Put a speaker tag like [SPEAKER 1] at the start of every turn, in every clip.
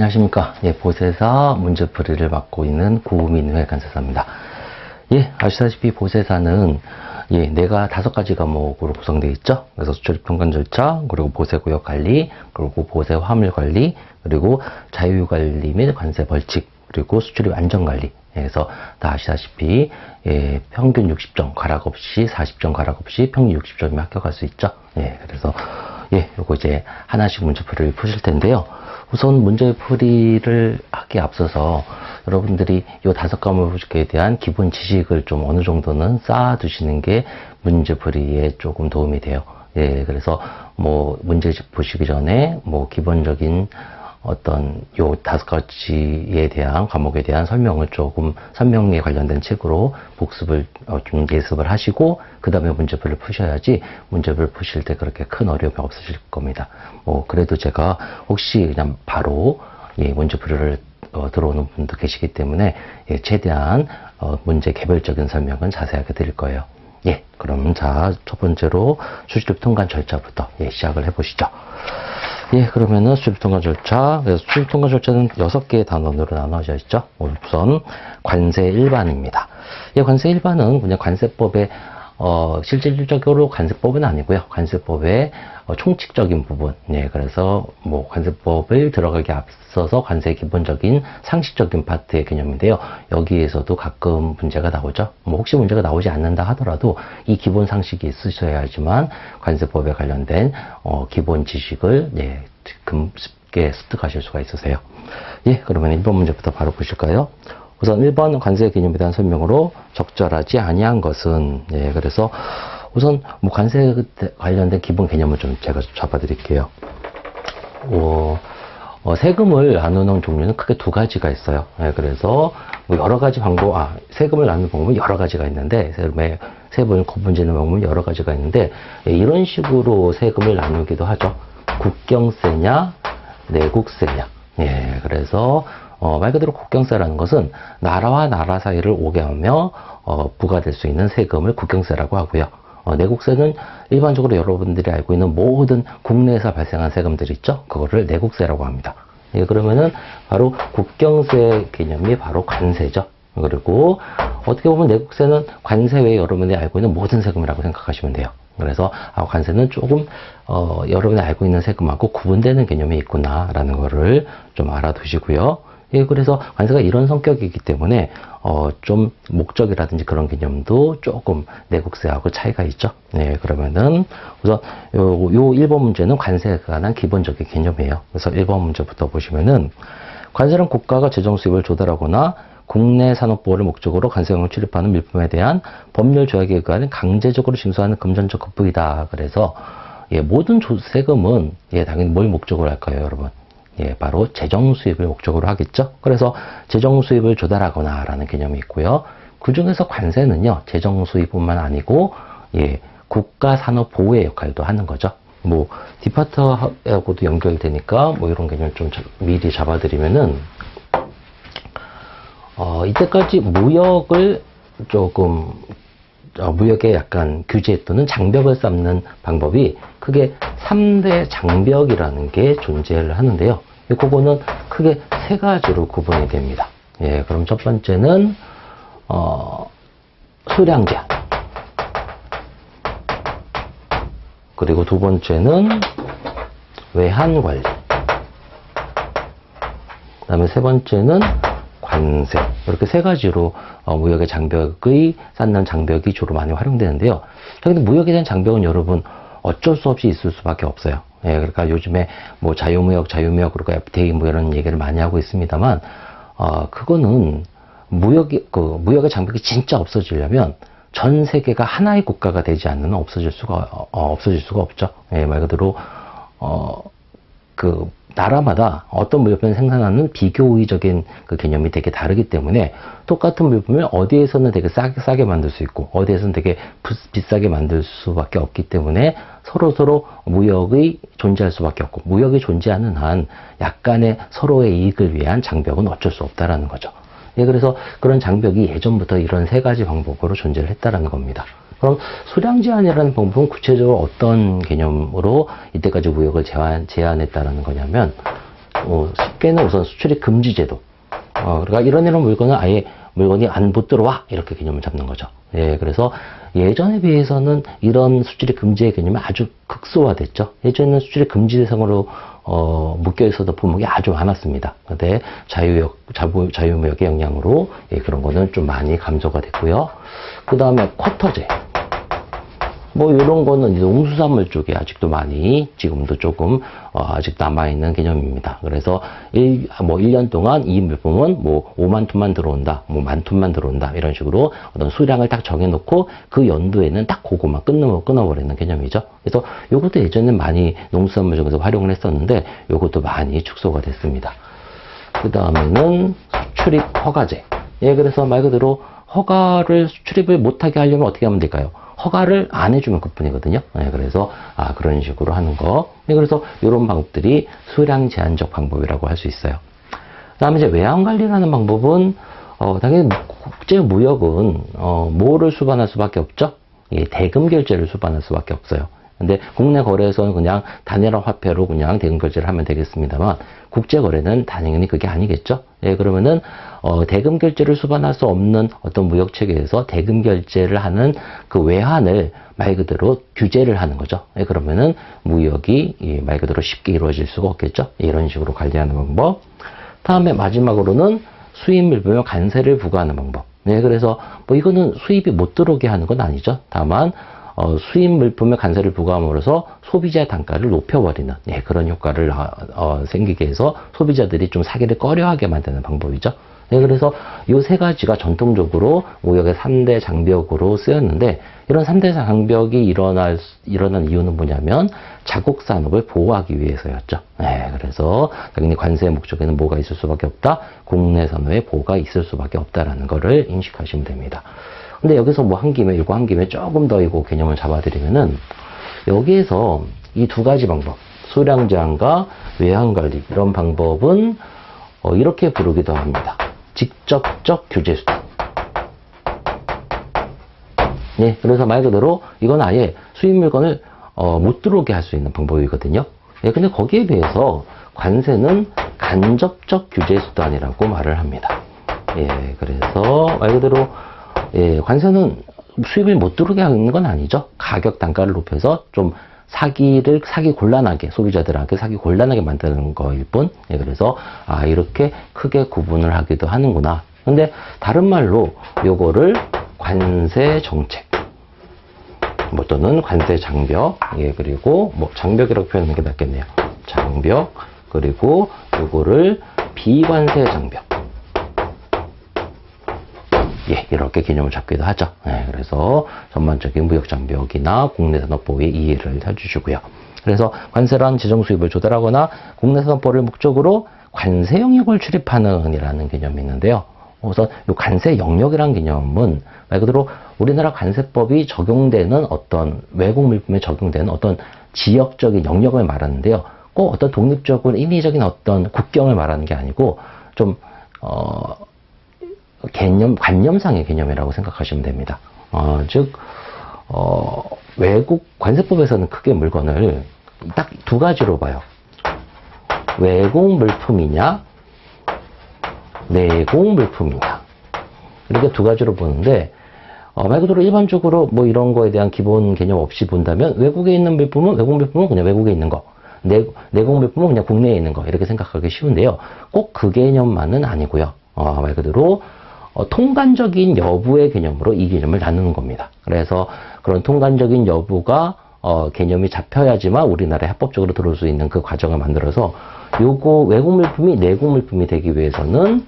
[SPEAKER 1] 안녕하십니까. 예, 보세사 문제풀이를 맡고 있는 구민회 간사사입니다. 예, 아시다시피 보세사는 예, 내가 다섯 가지 과목으로 구성되어 있죠. 그래서 수출입 통관 절차, 그리고 보세 구역 관리, 그리고 보세 화물 관리, 그리고 자유 관리 및 관세 벌칙, 그리고 수출입 안전 관리. 그래서 다 아시다시피 예, 평균 60점 가락 없이 40점 가락 없이 평균 60점이 합격할 수 있죠. 예, 그래서 예, 요거 이제 하나씩 문제풀이를 푸실 텐데요. 우선 문제풀이를 하기에 앞서서 여러분들이 요 다섯 과목에 대한 기본 지식을 좀 어느 정도는 쌓아두시는 게 문제풀이에 조금 도움이 돼요. 예, 그래서 뭐 문제 보시기 전에 뭐 기본적인 어떤 요 다섯 가지에 대한 과목에 대한 설명을 조금 설명에 관련된 책으로 복습을 어, 좀 예습을 하시고 그 다음에 문제풀을 푸셔야지 문제풀 푸실 때 그렇게 큰 어려움이 없으실 겁니다. 뭐 그래도 제가 혹시 그냥 바로 예, 문제풀이를 어, 들어오는 분도 계시기 때문에 예, 최대한 어, 문제 개별적인 설명은 자세하게 드릴 거예요. 예, 그럼 자 첫 번째로 수시립 통관 절차부터 예, 시작을 해보시죠. 예, 그러면은 수입 통관 절차. 그래서 수입 통관 절차는 여섯 개의 단원으로 나눠져 있죠. 우선 관세 일반입니다. 예, 관세 일반은 그냥 관세법의 어, 실질적으로 관세법은 아니고요. 관세법의 어, 총칙적인 부분. 예, 그래서 뭐 관세법을 들어가기 앞서서 관세의 기본적인 상식적인 파트의 개념인데요. 여기에서도 가끔 문제가 나오죠. 뭐 혹시 문제가 나오지 않는다 하더라도 이 기본 상식이 있으셔야지만 관세법에 관련된 어, 기본 지식을 예, 금 쉽게 습득하실 수가 있으세요. 예, 그러면 1번 문제부터 바로 보실까요? 우선 1번 관세 개념에 대한 설명으로 적절하지 아니한 것은 예, 그래서 우선 뭐 관세 관련된 기본 개념을 좀 제가 잡아드릴게요. 어, 어, 세금을 나누는 종류는 크게 두 가지가 있어요. 예, 그래서 뭐 여러 가지 방법, 아, 세금을 나누는 방법은 여러 가지가 있는데, 세금의 세금을 거분지는 방법은 여러 가지가 있는데, 예, 이런 식으로 세금을 나누기도 하죠. 국경세냐, 내국세냐. 예, 그래서 어, 말 그대로 국경세라는 것은 나라와 나라 사이를 오게 하며 어, 부과될 수 있는 세금을 국경세라고 하고요. 어, 내국세는 일반적으로 여러분들이 알고 있는 모든 국내에서 발생한 세금들 있죠? 그거를 내국세라고 합니다. 예, 그러면은 바로 국경세 개념이 바로 관세죠. 그리고 어떻게 보면 내국세는 관세 외에 여러분이 알고 있는 모든 세금이라고 생각하시면 돼요. 그래서 아, 관세는 조금 어, 여러분이 알고 있는 세금하고 구분되는 개념이 있구나라는 거를 좀 알아두시고요. 예, 그래서 관세가 이런 성격이기 때문에 어, 좀 목적이라든지 그런 개념도 조금 내국세하고 차이가 있죠. 네, 그러면은 우선 요, 요 1번 문제는 관세에 관한 기본적인 개념이에요. 그래서 1번 문제부터 보시면은 관세는 국가가 재정 수입을 조달하거나 국내 산업 보호를 목적으로 관세경을 출입하는 밀품에 대한 법률 조약에 의한 강제적으로 징수하는 금전적 급부이다. 그래서 예, 모든 세금은 예, 당연히 뭘 목적으로 할까요, 여러분? 예, 바로 재정 수입을 목적으로 하겠죠. 그래서 재정 수입을 조달하거나 라는 개념이 있고요. 그 중에서 관세는요, 재정 수입뿐만 아니고, 예, 국가 산업 보호의 역할도 하는 거죠. 뭐, 디파트하고도 연결되니까, 뭐, 이런 개념을 좀 미리 잡아드리면은, 어, 이때까지 무역을 조금 어, 무역에 약간 규제 또는 장벽을 쌓는 방법이 크게 3대 장벽이라는 게 존재를 하는데요. 그거는 크게 세 가지로 구분이 됩니다. 예, 그럼 첫 번째는 어, 수량 제한. 그리고 두 번째는 외환 관리. 그 다음에 세 번째는 관세 이렇게 세 가지로 어, 무역의 장벽의 쌓는 장벽이 주로 많이 활용되는데요. 근데 무역에 대한 장벽은 여러분 어쩔 수 없이 있을 수밖에 없어요. 예, 그러니까 요즘에 뭐 자유무역, 자유무역 그리고 FTA 뭐 이런 얘기를 많이 하고 있습니다만 어, 그거는 무역이 그 무역의 장벽이 진짜 없어지려면 전 세계가 하나의 국가가 되지 않는 없어질 수가 어, 없어질 수가 없죠. 예, 말 그대로 어 그 나라마다 어떤 물품을 생산하는 비교의적인 그 개념이 되게 다르기 때문에 똑같은 물품을 어디에서는 되게 싸게, 싸게 만들 수 있고 어디에서는 되게 비싸게 만들 수밖에 없기 때문에 서로 서로 무역의 존재할 수밖에 없고 무역이 존재하는 한 약간의 서로의 이익을 위한 장벽은 어쩔 수 없다라는 거죠. 예, 그래서 그런 장벽이 예전부터 이런 세 가지 방법으로 존재를 했다라는 겁니다. 그럼 수량 제한이라는 방법은 구체적으로 어떤 개념으로 이때까지 무역을 제한, 제한했다는 거냐면 어, 쉽게는 우선 수출입 금지 제도. 어, 그러니까 이런 이런 물건은 아예 물건이 안 못 들어와 이렇게 개념을 잡는 거죠. 예, 그래서 예전에 비해서는 이런 수출입 금지의 개념이 아주 극소화됐죠. 예전에는 수출입 금지 대상으로 어, 묶여 있어도 품목이 아주 많았습니다. 근데 자유역, 자부, 자유무역의 영향으로 예, 그런 거는 좀 많이 감소가 됐고요. 그 다음에 쿼터제. 뭐 이런 거는 이제 농수산물 쪽에 아직도 많이 지금도 조금 어, 아직 남아있는 개념입니다. 그래서 1, 뭐 1년 동안 이 물품은 뭐 5만 톤만 들어온다, 뭐 만 톤만 들어온다 이런 식으로 어떤 수량을 딱 정해놓고 그 연도에는 딱 그거만 끊어, 끊어버리는 개념이죠. 그래서 이것도 예전에 많이 농수산물 중에서 활용을 했었는데 이것도 많이 축소가 됐습니다. 그 다음에는 수출입 허가제. 예, 그래서 말 그대로 허가를 수출입을 못하게 하려면 어떻게 하면 될까요? 허가를 안 해주면 그뿐이거든요. 네, 그래서 아 그런 식으로 하는 거. 네, 그래서 이런 방법들이 수량 제한적 방법이라고 할 수 있어요. 그다음에 이제 외환 관리라는 방법은 어, 당연히 국제 무역은 어, 뭐를 수반할 수밖에 없죠. 예, 대금 결제를 수반할 수밖에 없어요. 근데 국내 거래에서는 그냥 단일화 화폐로 그냥 대금 결제를 하면 되겠습니다만 국제 거래는 당연히 그게 아니겠죠. 예, 그러면은 어, 대금 결제를 수반할 수 없는 어떤 무역 체계에서 대금 결제를 하는 그 외환을 말 그대로 규제를 하는 거죠. 예, 그러면은 무역이 예, 말 그대로 쉽게 이루어질 수가 없겠죠. 예, 이런 식으로 관리하는 방법. 다음에 마지막으로는 수입 물품에 관세를 부과하는 방법. 네, 그래서 뭐 이거는 수입이 못 들어오게 하는 건 아니죠. 다만 어, 수입 물품에 관세를 부과함으로써 소비자 단가를 높여버리는 예, 그런 효과를 어, 어, 생기게 해서 소비자들이 좀 사기를 꺼려하게 만드는 방법이죠. 네, 그래서 이 세 가지가 전통적으로 무역의 3대 장벽으로 쓰였는데 이런 3대 장벽이 일어날, 일어난 이유는 뭐냐면 자국 산업을 보호하기 위해서였죠. 네, 그래서 당연히 관세의 목적에는 뭐가 있을 수밖에 없다? 국내 산업의 보호가 있을 수밖에 없다라는 것을 인식하시면 됩니다. 근데 여기서 뭐 한 김에 이거 한 김에 조금 더 이거 개념을 잡아드리면은 여기에서 이 두 가지 방법 수량 제한과 외환 관리 이런 방법은 어, 이렇게 부르기도 합니다. 직접적 규제 수단. 예, 그래서 말 그대로 이건 아예 수입 물건을 어, 못 들어오게 할 수 있는 방법이거든요. 예, 근데 거기에 비해서 관세는 간접적 규제 수단이라고 말을 합니다. 예, 그래서 말 그대로 예, 관세는 수입을 못 들어오게 하는 건 아니죠. 가격 단가를 높여서 좀 사기를 사기 곤란하게 소비자들한테 사기 곤란하게 만드는 거일 뿐. 예, 그래서 아 이렇게 크게 구분을 하기도 하는구나. 근데 다른 말로 요거를 관세 정책 뭐 또는 관세 장벽 예 그리고 뭐 장벽이라고 표현하는 게 낫겠네요. 장벽 그리고 요거를 비관세 장벽 예, 이렇게 개념을 잡기도 하죠. 예, 그래서 전반적인 무역 장벽이나 국내 산업보호에 이해를 해주시고요. 그래서 관세란 재정 수입을 조달하거나 국내 산업보호를 목적으로 관세 영역을 출입하는 이라는 개념이 있는데요. 우선 이 관세 영역이라는 개념은 말 그대로 우리나라 관세법이 적용되는 어떤 외국 물품에 적용되는 어떤 지역적인 영역을 말하는데요. 꼭 어떤 독립적인 인위적인 어떤 국경을 말하는 게 아니고 좀 어, 개념, 관념상의 개념이라고 생각하시면 됩니다. 어, 즉, 어, 외국 관세법에서는 크게 물건을 딱 두 가지로 봐요. 외국 물품이냐, 내공 물품이냐. 이렇게 두 가지로 보는데, 어, 말 그대로 일반적으로 뭐 이런 거에 대한 기본 개념 없이 본다면 외국에 있는 물품은, 외국 물품은 그냥 외국에 있는 거. 내, 내공 물품은 그냥 국내에 있는 거. 이렇게 생각하기 쉬운데요. 꼭 그 개념만은 아니고요. 어, 말 그대로 어, 통관적인 여부의 개념으로 이 개념을 나누는 겁니다. 그래서 그런 통관적인 여부가 어, 개념이 잡혀야지만 우리나라에 합법적으로 들어올 수 있는 그 과정을 만들어서 요거 외국 물품이 내국 물품이 되기 위해서는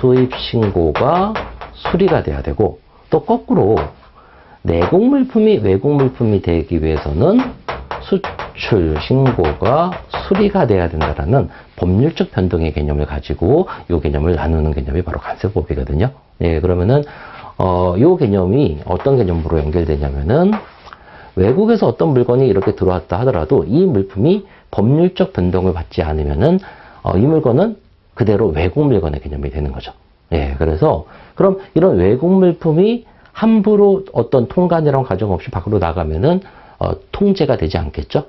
[SPEAKER 1] 수입 신고가 수리가 돼야 되고 또 거꾸로 내국 물품이 외국 물품이 되기 위해서는 수출 신고가 수리가 돼야 된다라는 법률적 변동의 개념을 가지고 이 개념을 나누는 개념이 바로 관세법이거든요. 예, 그러면은 어, 이 개념이 어떤 개념으로 연결되냐면은 외국에서 어떤 물건이 이렇게 들어왔다 하더라도 이 물품이 법률적 변동을 받지 않으면은 어, 이 물건은 그대로 외국 물건의 개념이 되는 거죠. 예, 그래서 그럼 이런 외국 물품이 함부로 어떤 통관이랑 과정 없이 밖으로 나가면은 어, 통제가 되지 않겠죠?